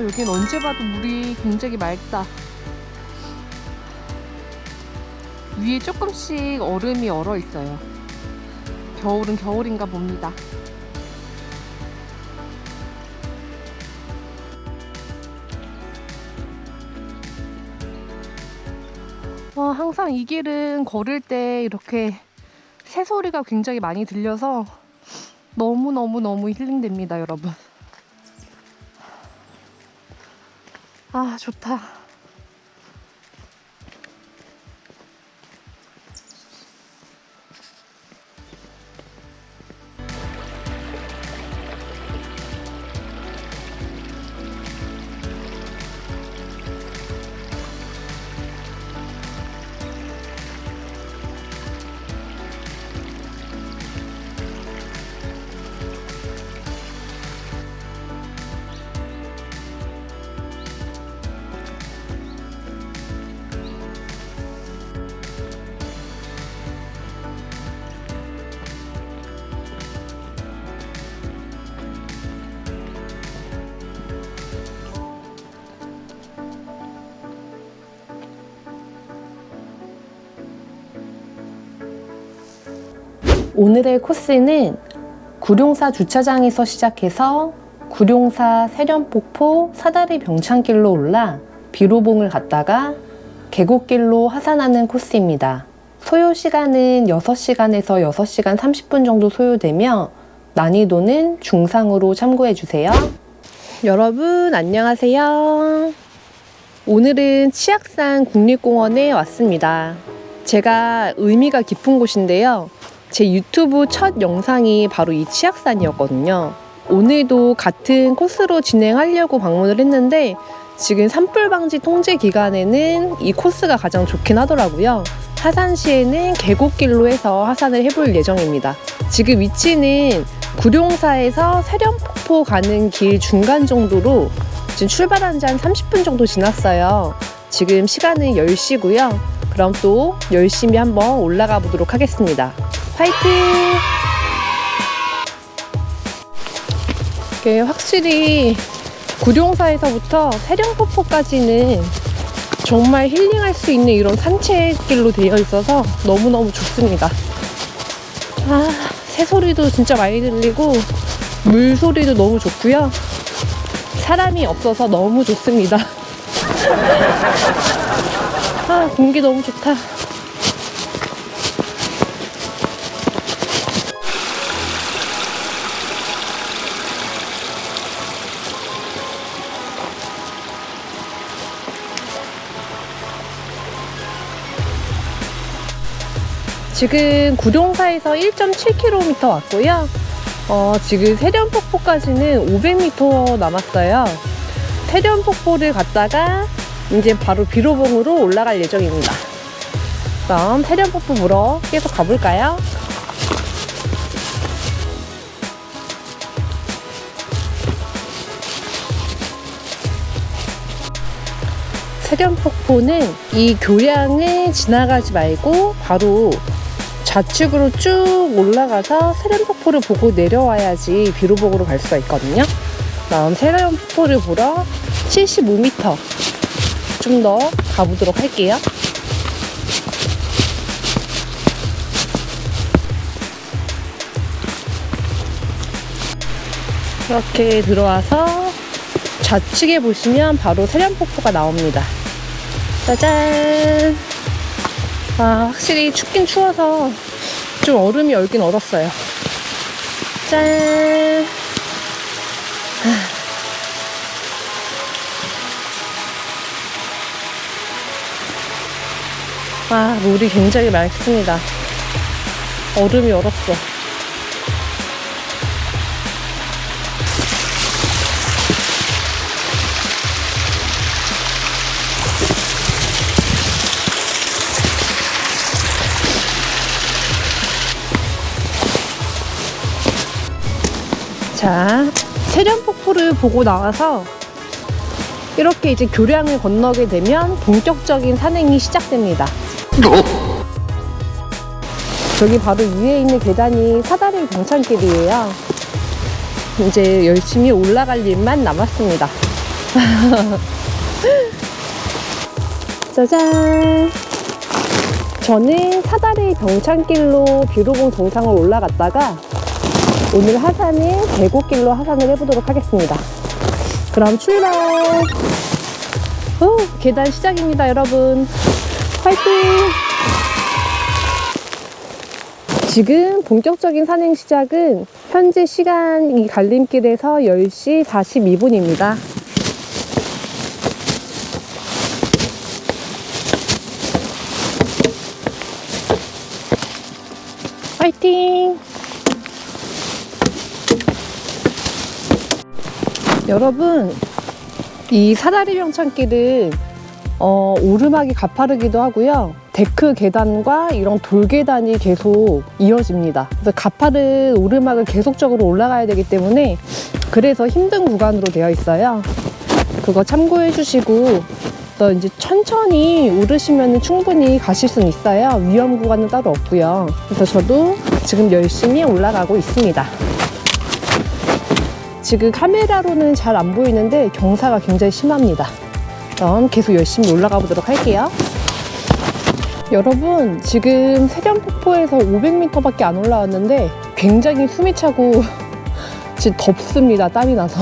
와, 여긴 언제 봐도 물이 굉장히 맑다. 위에 조금씩 얼음이 얼어 있어요. 겨울은 겨울인가 봅니다. 와, 항상 이 길은 걸을 때 이렇게 새소리가 굉장히 많이 들려서 너무너무너무 힐링됩니다, 여러분. 아, 좋다. 오늘의 코스는 구룡사 주차장에서 시작해서 구룡사 세련폭포 사다리 병창길로 올라 비로봉을 갔다가 계곡길로 하산하는 코스입니다. 소요 시간은 6시간에서 6시간 30분 정도 소요되며 난이도는 중상으로 참고해 주세요. 여러분 안녕하세요. 오늘은 치악산 국립공원에 왔습니다. 제가 의미가 깊은 곳인데요. 제 유튜브 첫 영상이 바로 이 치악산이었거든요. 오늘도 같은 코스로 진행하려고 방문을 했는데 지금 산불 방지 통제 기간에는 이 코스가 가장 좋긴 하더라고요. 하산 시에는 계곡길로 해서 하산을 해볼 예정입니다. 지금 위치는 구룡사에서 세련폭포 가는 길 중간 정도로 지금 출발한 지 한 30분 정도 지났어요. 지금 시간은 10시고요. 그럼 또 열심히 한번 올라가 보도록 하겠습니다. 파이팅! 이게 확실히 구룡사에서부터 세령폭포까지는 정말 힐링할 수 있는 이런 산책길로 되어 있어서 너무너무 좋습니다. 아, 새소리도 진짜 많이 들리고 물소리도 너무 좋고요. 사람이 없어서 너무 좋습니다. 아, 공기 너무 좋다. 지금 구룡사에서 1.7km 왔고요. 어, 지금 세련폭포까지는 500m 남았어요. 세련폭포를 갔다가 이제 바로 비로봉으로 올라갈 예정입니다. 그럼 세련폭포 물어 계속 가볼까요? 세련폭포는 이 교량을 지나가지 말고 바로 좌측으로 쭉 올라가서 세련폭포를 보고 내려와야지 비로복으로 갈 수가 있거든요. 다음 세련폭포를 보러 75m 좀 더 가보도록 할게요. 이렇게 들어와서 좌측에 보시면 바로 세련폭포가 나옵니다. 짜잔! 아, 확실히 춥긴 추워서 좀 얼음이 얼긴 얼었어요. 짠! 아, 물이 굉장히 맑습니다. 얼음이 얼었어. 자, 세련폭포를 보고 나와서 이렇게 이제 교량을 건너게 되면 본격적인 산행이 시작됩니다. 저기 바로 위에 있는 계단이 사다리 병창길이에요. 이제 열심히 올라갈 일만 남았습니다. 짜잔! 저는 사다리 병창길로 비로봉 정상을 올라갔다가 오늘 하산은 계곡길로 하산을 해보도록 하겠습니다. 그럼 출발! 오, 계단 시작입니다, 여러분. 화이팅! 지금 본격적인 산행 시작은 현재 시간 이 갈림길에서 10시 42분입니다. 화이팅! 여러분, 이 사다리 병창길은 어, 오르막이 가파르기도 하고요. 데크 계단과 이런 돌 계단이 계속 이어집니다. 그래서 가파른 오르막을 계속적으로 올라가야 되기 때문에 그래서 힘든 구간으로 되어 있어요. 그거 참고해 주시고 또 이제 천천히 오르시면 충분히 가실 수는 있어요. 위험 구간은 따로 없고요. 그래서 저도 지금 열심히 올라가고 있습니다. 지금 카메라로는 잘 안 보이는데 경사가 굉장히 심합니다. 그럼 계속 열심히 올라가 보도록 할게요. 여러분, 지금 세련폭포에서 500m밖에 안 올라왔는데 굉장히 숨이 차고 지금 덥습니다. 땀이 나서.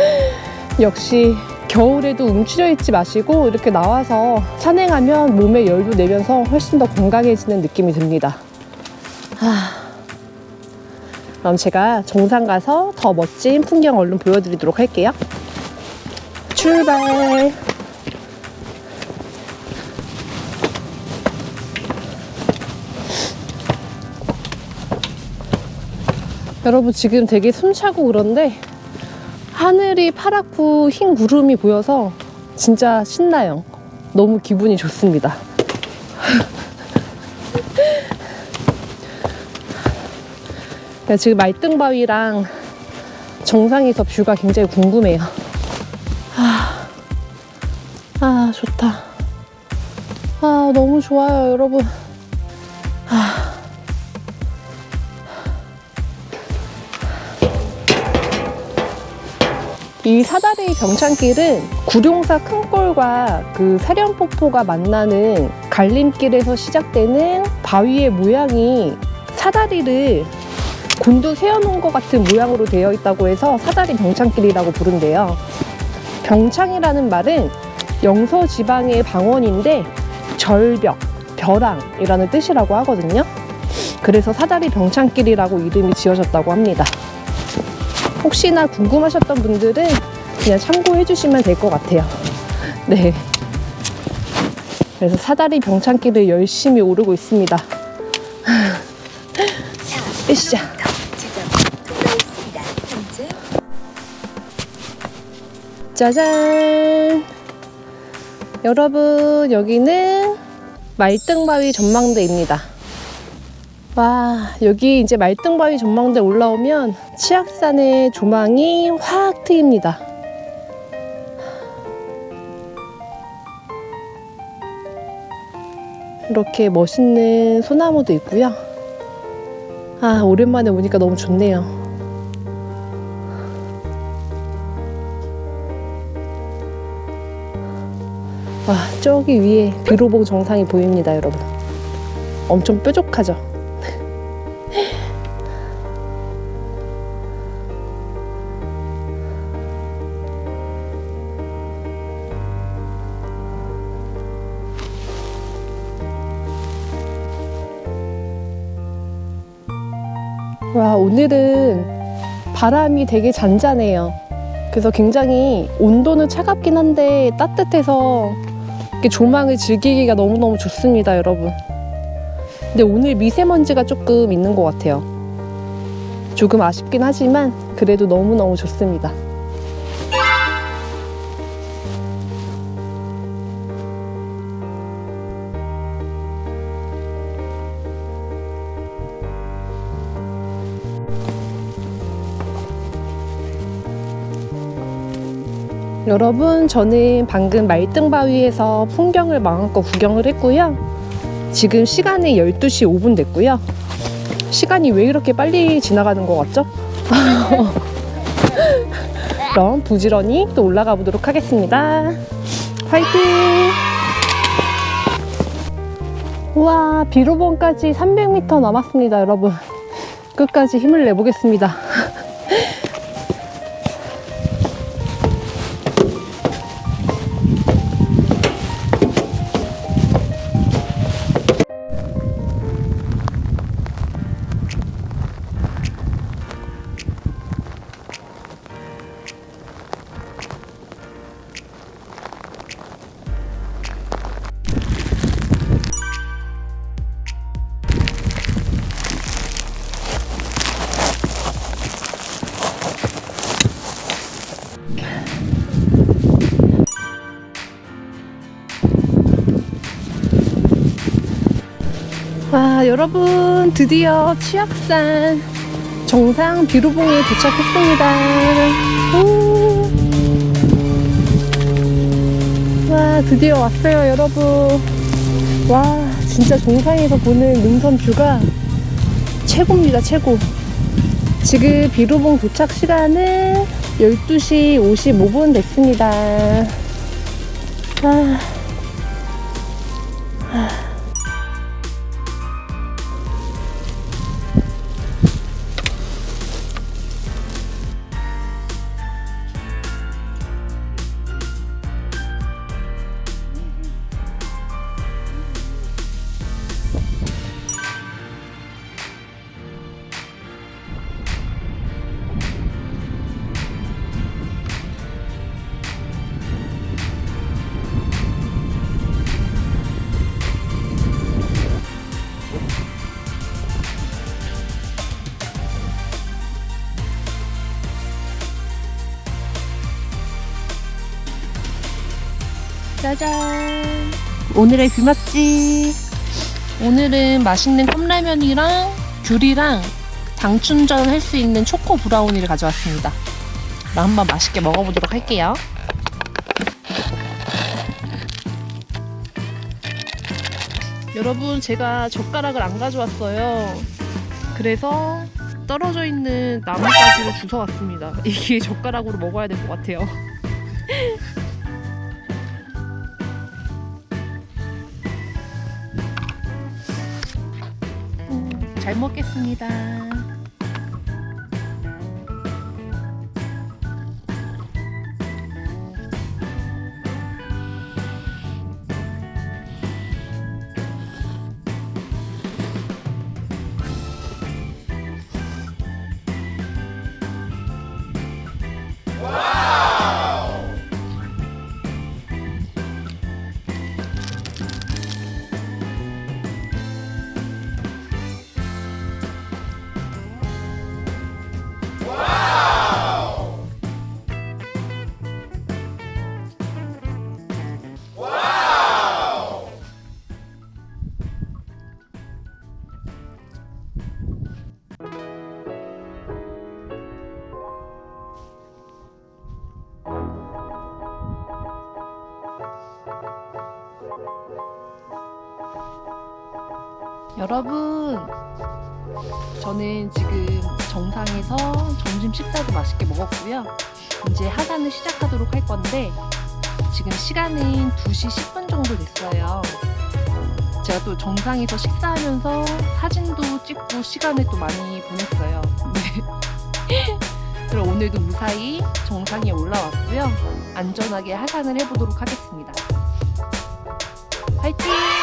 역시 겨울에도 움츠려 있지 마시고 이렇게 나와서 산행하면 몸에 열도 내면서 훨씬 더 건강해지는 느낌이 듭니다. 하... 그럼 제가 정상 가서 더 멋진 풍경 얼른 보여드리도록 할게요. 출발! 여러분 지금 되게 숨차고 그런데 하늘이 파랗고 흰 구름이 보여서 진짜 신나요. 너무 기분이 좋습니다. 지금 말등바위랑 정상에서 뷰가 굉장히 궁금해요. 아, 아 좋다. 아, 너무 좋아요, 여러분. 아. 이 사다리 병창길은 구룡사 큰골과 그 세련폭포가 만나는 갈림길에서 시작되는 바위의 모양이 사다리를 곤두 세워놓은 것 같은 모양으로 되어 있다고 해서 사다리 병창길이라고 부른대요. 병창이라는 말은 영서 지방의 방언인데 절벽, 벼랑이라는 뜻이라고 하거든요. 그래서 사다리 병창길이라고 이름이 지어졌다고 합니다. 혹시나 궁금하셨던 분들은 그냥 참고해 주시면 될 것 같아요. 네. 그래서 사다리 병창길을 열심히 오르고 있습니다. 으쌰. 짜잔! 여러분, 여기는 말등바위 전망대입니다. 와, 여기 이제 말등바위 전망대 올라오면 치악산의 조망이 확 트입니다. 이렇게 멋있는 소나무도 있고요. 아, 오랜만에 오니까 너무 좋네요. 저기 위에 비로봉 정상이 보입니다, 여러분. 엄청 뾰족하죠? 와, 오늘은 바람이 되게 잔잔해요. 그래서 굉장히 온도는 차갑긴 한데 따뜻해서 이렇게 조망을 즐기기가 너무너무 좋습니다, 여러분. 근데 오늘 미세먼지가 조금 있는 것 같아요. 조금 아쉽긴 하지만 그래도 너무너무 좋습니다. 여러분, 저는 방금 말등바위에서 풍경을 마음껏 구경을 했고요. 지금 시간이 12시 5분 됐고요. 시간이 왜 이렇게 빨리 지나가는 것 같죠? 그럼 부지런히 또 올라가 보도록 하겠습니다. 화이팅! 우와, 비로봉까지 300m 남았습니다, 여러분. 끝까지 힘을 내보겠습니다. 와, 여러분, 드디어 치악산 정상 비로봉에 도착했습니다. 오. 와, 드디어 왔어요, 여러분. 와, 진짜 정상에서 보는 능선 뷰가 최고입니다, 최고. 지금 비로봉 도착 시간은 12시 55분 됐습니다. 아. 짜잔. 오늘의 뷰맛집. 오늘은 맛있는 컵라면이랑 귤이랑 당춘전 할 수 있는 초코 브라우니를 가져왔습니다. 그럼 한번 맛있게 먹어보도록 할게요. 여러분, 제가 젓가락을 안 가져왔어요. 그래서 떨어져 있는 나뭇가지를 주워왔습니다. 이게 젓가락으로 먹어야 될 것 같아요. 잘 먹겠습니다. 여러분, 저는 지금 정상에서 점심 식사도 맛있게 먹었고요. 이제 하산을 시작하도록 할 건데, 지금 시간은 2시 10분 정도 됐어요. 제가 또 정상에서 식사하면서 사진도 찍고 시간을 또 많이 보냈어요. 네. 그럼 오늘도 무사히 정상에 올라왔고요. 안전하게 하산을 해보도록 하겠습니다. 화이팅!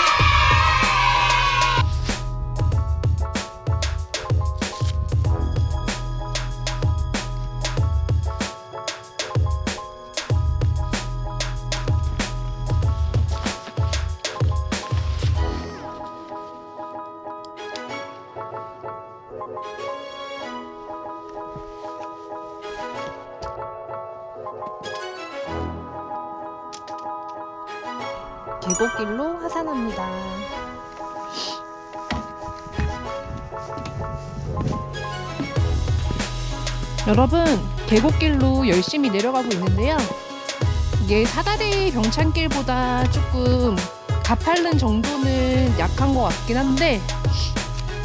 계곡길로 하산합니다. 여러분, 계곡길로 열심히 내려가고 있는데요. 이게 사다리 병창길보다 조금 가파른 정도는 약한 것 같긴 한데,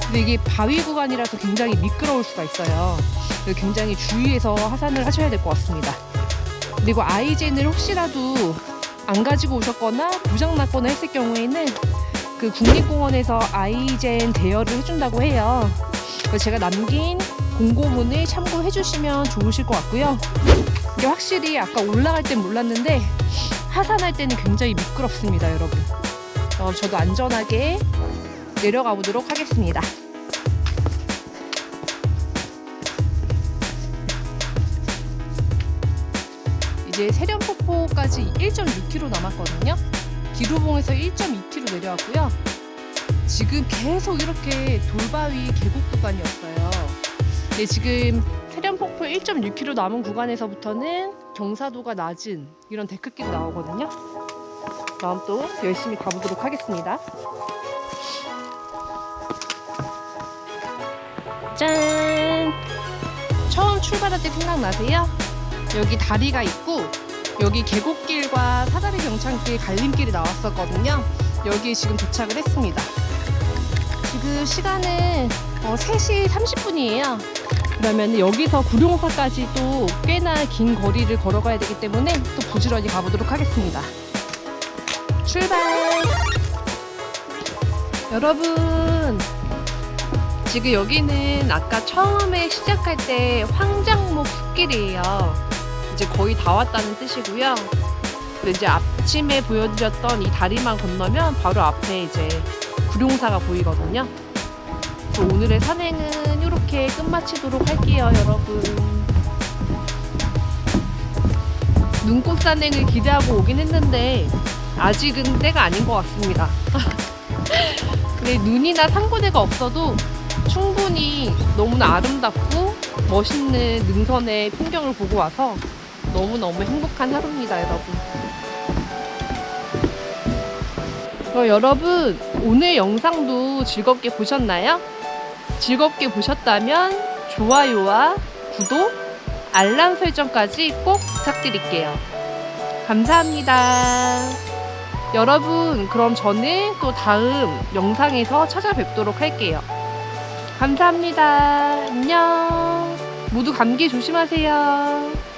근데 이게 바위 구간이라서 굉장히 미끄러울 수가 있어요. 굉장히 주의해서 하산을 하셔야 될 것 같습니다. 그리고 아이젠을 혹시라도 안 가지고 오셨거나 부상 났거나 했을 경우에는 그 국립공원에서 아이젠 대여를 해준다고 해요. 제가 남긴 공고문을 참고해 주시면 좋으실 것 같고요. 이게 확실히 아까 올라갈 땐 몰랐는데 하산할 때는 굉장히 미끄럽습니다, 여러분. 어, 저도 안전하게 내려가 보도록 하겠습니다. 이제 세련폭포까지 1.6km 남았거든요. 기루봉에서 1.2km 내려왔고요. 지금 계속 이렇게 돌바위 계곡 구간이었어요. 근데 지금 세련폭포 1.6km 남은 구간에서부터는 경사도가 낮은 이런 데크길이 나오거든요. 다음 또 열심히 가보도록 하겠습니다. 짠! 처음 출발할 때 생각나세요? 여기 다리가 있고 여기 계곡길과 사다리 병창길 갈림길이 나왔었거든요. 여기 지금 도착을 했습니다. 지금 시간은 어, 3시 30분이에요. 그러면 여기서 구룡사까지 또 꽤나 긴 거리를 걸어가야 되기 때문에 또 부지런히 가보도록 하겠습니다. 출발! 여러분, 지금 여기는 아까 처음에 시작할 때 황장목 숲길이에요. 이제 거의 다 왔다는 뜻이고요. 근데 이제 아침에 보여드렸던 이 다리만 건너면 바로 앞에 이제 구룡사가 보이거든요. 그래서 오늘의 산행은 이렇게 끝마치도록 할게요, 여러분. 눈꽃 산행을 기대하고 오긴 했는데 아직은 때가 아닌 것 같습니다. 근데 눈이나 산고대가 없어도 충분히 너무나 아름답고 멋있는 능선의 풍경을 보고 와서 너무너무 행복한 하루입니다, 여러분. 그럼 여러분, 오늘 영상도 즐겁게 보셨나요? 즐겁게 보셨다면 좋아요와 구독, 알람 설정까지 꼭 부탁드릴게요. 감사합니다. 여러분, 그럼 저는 또 다음 영상에서 찾아뵙도록 할게요. 감사합니다. 안녕. 모두 감기 조심하세요.